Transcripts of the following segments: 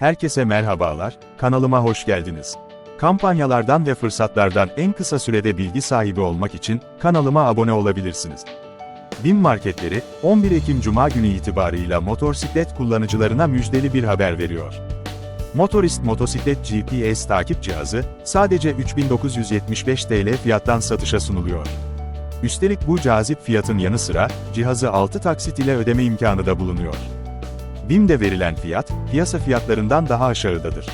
Herkese merhabalar, kanalıma hoş geldiniz. Kampanyalardan ve fırsatlardan en kısa sürede bilgi sahibi olmak için kanalıma abone olabilirsiniz. BİM marketleri, 11 Ekim Cuma günü itibarıyla motosiklet kullanıcılarına müjdeli bir haber veriyor. Motorist motosiklet GPS takip cihazı, sadece 3975 TL fiyattan satışa sunuluyor. Üstelik bu cazip fiyatın yanı sıra, cihazı 6 taksit ile ödeme imkanı da bulunuyor. BİM'de verilen fiyat, piyasa fiyatlarından daha aşağıdadır.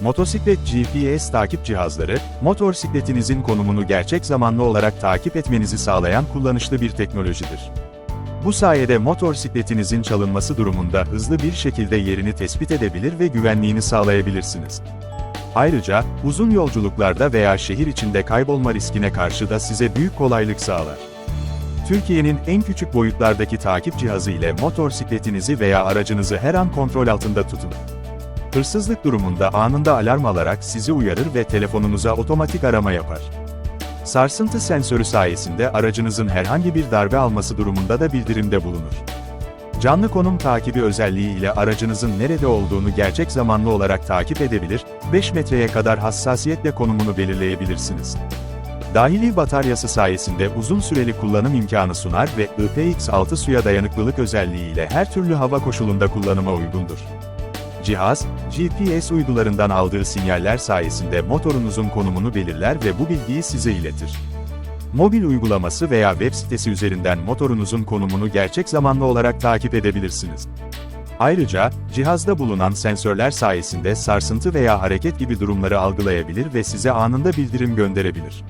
Motosiklet GPS takip cihazları, motosikletinizin konumunu gerçek zamanlı olarak takip etmenizi sağlayan kullanışlı bir teknolojidir. Bu sayede motosikletinizin çalınması durumunda hızlı bir şekilde yerini tespit edebilir ve güvenliğini sağlayabilirsiniz. Ayrıca, uzun yolculuklarda veya şehir içinde kaybolma riskine karşı da size büyük kolaylık sağlar. Türkiye'nin en küçük boyutlardaki takip cihazı ile motosikletinizi veya aracınızı her an kontrol altında tutun. Hırsızlık durumunda anında alarm alarak sizi uyarır ve telefonunuza otomatik arama yapar. Sarsıntı sensörü sayesinde aracınızın herhangi bir darbe alması durumunda da bildirimde bulunur. Canlı konum takibi özelliği ile aracınızın nerede olduğunu gerçek zamanlı olarak takip edebilir, 5 metreye kadar hassasiyetle konumunu belirleyebilirsiniz. Dahili bataryası sayesinde uzun süreli kullanım imkanı sunar ve IPX6 suya dayanıklılık özelliği ile her türlü hava koşulunda kullanıma uygundur. Cihaz, GPS uydularından aldığı sinyaller sayesinde motorunuzun konumunu belirler ve bu bilgiyi size iletir. Mobil uygulaması veya web sitesi üzerinden motorunuzun konumunu gerçek zamanlı olarak takip edebilirsiniz. Ayrıca, cihazda bulunan sensörler sayesinde sarsıntı veya hareket gibi durumları algılayabilir ve size anında bildirim gönderebilir.